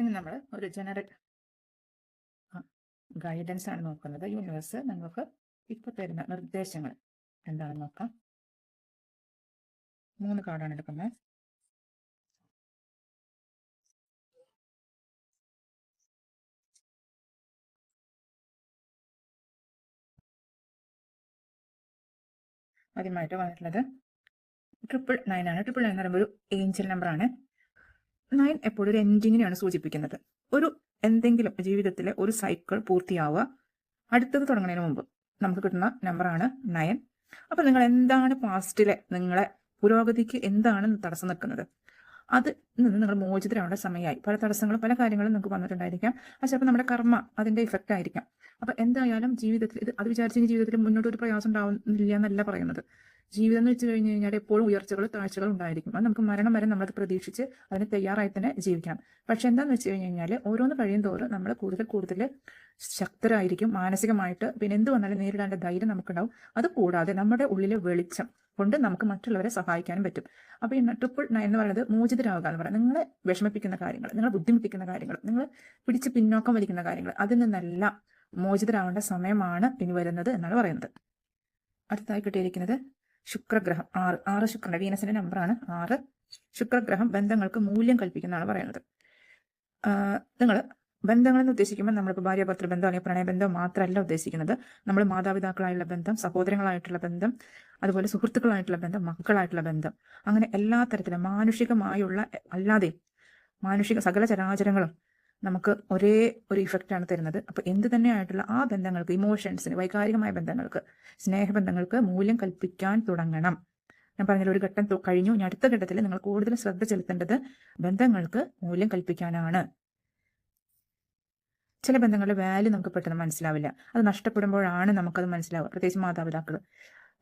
ഇനി നമ്മൾ ഒരു ജനറൽ ഗൈഡൻസ് ആണ് നോക്കുന്നത്. യൂണിവേഴ്സ് നമുക്ക് ഇപ്പൊ തരുന്ന നിർദ്ദേശങ്ങൾ എന്താണെന്ന് നോക്കാം. മൂന്ന് കാർഡാണ് എടുക്കുന്നത്. ആദ്യമായിട്ട് വന്നിട്ടുള്ളത് ട്രിപ്പിൾ നയൻ ആണ്. ട്രിപ്പിൾ നയൻ എന്ന് പറയുമ്പോൾ ഒരു ഏഞ്ചൽ നമ്പർ ആണ്. നയൻ എപ്പോഴും ഒരു എൻഡിങ്ങിനെയാണ് സൂചിപ്പിക്കുന്നത്. ഒരു എന്തെങ്കിലും ജീവിതത്തിലെ ഒരു സൈക്കിൾ പൂർത്തിയാവുക അടുത്തത് തുടങ്ങുന്നതിന് മുമ്പ് നമുക്ക് കിട്ടുന്ന നമ്പറാണ് നയൻ. അപ്പൊ നിങ്ങൾ എന്താണ് പാസ്റ്റിലെ നിങ്ങളെ പുരോഗതിക്ക് എന്താണ് തടസ്സം നിൽക്കുന്നത്? അത് നിന്ന് നിങ്ങൾ മോചിതരാവേണ്ട സമയമായി. പല തടസ്സങ്ങളും പല കാര്യങ്ങളും നിങ്ങൾക്ക് വന്നിട്ടുണ്ടായിരിക്കാം. അത് ചിലപ്പോൾ നമ്മുടെ കർമ്മ അതിന്റെ ഇഫക്റ്റ് ആയിരിക്കാം. അപ്പൊ എന്തായാലും ജീവിതത്തിൽ ഇത് അത് വിചാരിച്ചെങ്കിൽ ജീവിതത്തിൽ മുന്നോട്ട് ഒരു പ്രയാസം ഉണ്ടാവുന്നില്ല എന്നല്ല പറയുന്നത്. ജീവിതം എന്ന് വെച്ച് കഴിഞ്ഞ് കഴിഞ്ഞാൽ എപ്പോഴും ഉയർച്ചകൾ താഴ്ചകൾ ഉണ്ടായിരിക്കും. അത് നമുക്ക് മരണം വരെ നമ്മളത് പ്രതീക്ഷിച്ച് അതിന് തയ്യാറായി തന്നെ ജീവിക്കാം പക്ഷെ എന്താന്ന് വെച്ച് കഴിഞ്ഞ് കഴിഞ്ഞാൽ ഓരോന്ന് കഴിയും തോറും നമ്മൾ കൂടുതൽ കൂടുതൽ ശക്തരായിരിക്കും മാനസികമായിട്ട്. പിന്നെ എന്ത് വന്നാലും നേരിടാനുള്ള ധൈര്യം നമുക്കുണ്ടാവും. അത് കൂടാതെ നമ്മുടെ ഉള്ളിലെ വെളിച്ചം കൊണ്ട് നമുക്ക് മറ്റുള്ളവരെ സഹായിക്കാനും പറ്റും. അപ്പൊ ഈ ട്രിപ്പിൾ നയൻ എന്ന് പറയുന്നത് മോചിതരാകുക എന്ന് പറയുന്നത് നിങ്ങളെ വിഷമിപ്പിക്കുന്ന കാര്യങ്ങൾ നിങ്ങളെ ബുദ്ധിമുട്ടിക്കുന്ന കാര്യങ്ങൾ നിങ്ങൾ പിടിച്ച് പിന്നോക്കം വലിക്കുന്ന കാര്യങ്ങൾ അതിൽ നിന്നെല്ലാം മോചിതരാവേണ്ട സമയമാണ് ഇനി വരുന്നത് എന്നാണ് പറയുന്നത്. അടുത്തായി കിട്ടിയിരിക്കുന്നത് ശുക്രഗ്രഹം. ആറ് ആറ് ശുക്രന്റെ വീനസിന്റെ നമ്പറാണ് ആറ്. ശുക്രഗ്രഹം ബന്ധങ്ങൾക്ക് മൂല്യം കൽപ്പിക്കുന്നതാണ് പറയുന്നത്. നിങ്ങൾ ബന്ധങ്ങൾ എന്ന് ഉദ്ദേശിക്കുമ്പോൾ നമ്മളിപ്പോൾ ഭാര്യ ഭർത്തൃ ബന്ധം അല്ലെങ്കിൽ പ്രണയബന്ധം മാത്രമല്ല ഉദ്ദേശിക്കുന്നത്. നമ്മൾ മാതാപിതാക്കളായുള്ള ബന്ധം സഹോദരങ്ങളായിട്ടുള്ള ബന്ധം അതുപോലെ സുഹൃത്തുക്കളായിട്ടുള്ള ബന്ധം മക്കളായിട്ടുള്ള ബന്ധം. അങ്ങനെ എല്ലാ തരത്തിലും മാനുഷികമായുള്ള അല്ലാതെ മാനുഷിക സകല ചരാചരങ്ങളും നമുക്ക് ഒരേ ഒരു ഇഫക്റ്റാണ് തരുന്നത്. അപ്പോൾ എന്ത് തന്നെയായിട്ടുള്ള ആ ബന്ധങ്ങൾക്ക് ഇമോഷൻസിന് വൈകാരികമായ ബന്ധങ്ങൾക്ക് സ്നേഹബന്ധങ്ങൾക്ക് മൂല്യം കൽപ്പിക്കാൻ തുടങ്ങണം. ഞാൻ പറഞ്ഞാൽ ഒരു ഘട്ടം കഴിഞ്ഞു. ഇനി അടുത്ത ഘട്ടത്തിൽ നിങ്ങൾ കൂടുതൽ ശ്രദ്ധ ചെലുത്തേണ്ടത് ബന്ധങ്ങൾക്ക് മൂല്യം കൽപ്പിക്കാനാണ്. ചില ബന്ധങ്ങളുടെ വാല്യൂ നമുക്ക് പെട്ടെന്ന് മനസ്സിലാവില്ല. അത് നഷ്ടപ്പെടുമ്പോഴാണ് നമുക്കത് മനസ്സിലാവുക. പ്രത്യേകിച്ച് മാതാപിതാക്കൾ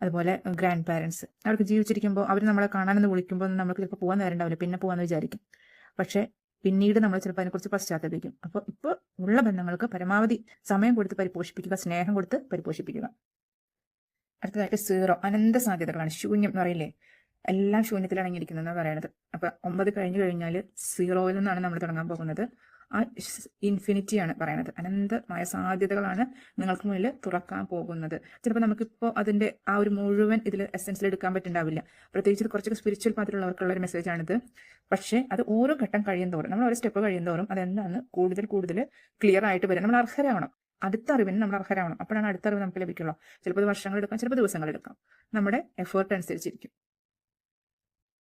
അതുപോലെ ഗ്രാൻഡ് പാരൻസ് അവർക്ക് ജീവിച്ചിരിക്കുമ്പോൾ അവർ നമ്മളെ കാണാനെന്ന് വിളിക്കുമ്പോൾ നമുക്ക് ചിലപ്പോൾ പോകാൻ നേരം ഉണ്ടാവില്ല. പിന്നെ പോകാമെന്ന് വിചാരിക്കും. പക്ഷേ പിന്നീട് നമ്മൾ ചിലപ്പോൾ അതിനെക്കുറിച്ച് പശ്ചാത്തപിക്കും അപ്പോൾ ഇപ്പോൾ ഉള്ള ബന്ധങ്ങൾക്ക് പരമാവധി സമയം കൊടുത്ത് പരിപോഷിപ്പിക്കുക സ്നേഹം കൊടുത്ത് പരിപോഷിപ്പിക്കുക. അടുത്തതായിട്ട് സീറോ അനന്ത സാധ്യതകളാണ്. ശൂന്യം എന്ന് പറയില്ലേ? എല്ലാം ശൂന്യത്തിലാണ് ഇരിക്കുന്നത് പറയുന്നത് അപ്പൊ ഒമ്പത് കഴിഞ്ഞു കഴിഞ്ഞാൽ സീറോയിൽ നിന്നാണ് നമ്മൾ തുടങ്ങാൻ പോകുന്നത്. ആ ഇൻഫിനിറ്റിയാണ് പറയുന്നത് അനന്തമായ സാധ്യതകളാണ് നിങ്ങൾക്ക് മുന്നിൽ തുറക്കാൻ പോകുന്നത്. ചിലപ്പോൾ നമുക്കിപ്പോൾ അതിന്റെ ആ ഒരു മുഴുവൻ ഇതിൽ എസെൻസിൽ എടുക്കാൻ പറ്റുണ്ടാവില്ല. പ്രത്യേകിച്ച് കുറച്ചൊക്കെ സ്പിരിച്വൽ പാത്രമുള്ളവർക്കുള്ള ഒരു മെസ്സേജാണിത് പക്ഷേ അത് ഓരോ ഘട്ടം കഴിയും തോറും നമ്മൾ ഓരോ സ്റ്റെപ്പ് കഴിയും തോറും അതെന്താണ് കൂടുതൽ കൂടുതൽ ക്ലിയർ ആയിട്ട് വരും നമ്മൾ അർഹരാവണം. അടുത്ത അറിവിന് നമ്മൾ അർഹരാവണം. അപ്പോഴാണ് അടുത്ത അറിവ് നമുക്ക് ലഭിക്കുള്ളൂ. ചിലപ്പോൾ വർഷങ്ങൾ എടുക്കാം ചിലപ്പോൾ ദിവസങ്ങൾ എടുക്കാം. നമ്മുടെ എഫേർട്ട് അനുസരിച്ചിരിക്കും.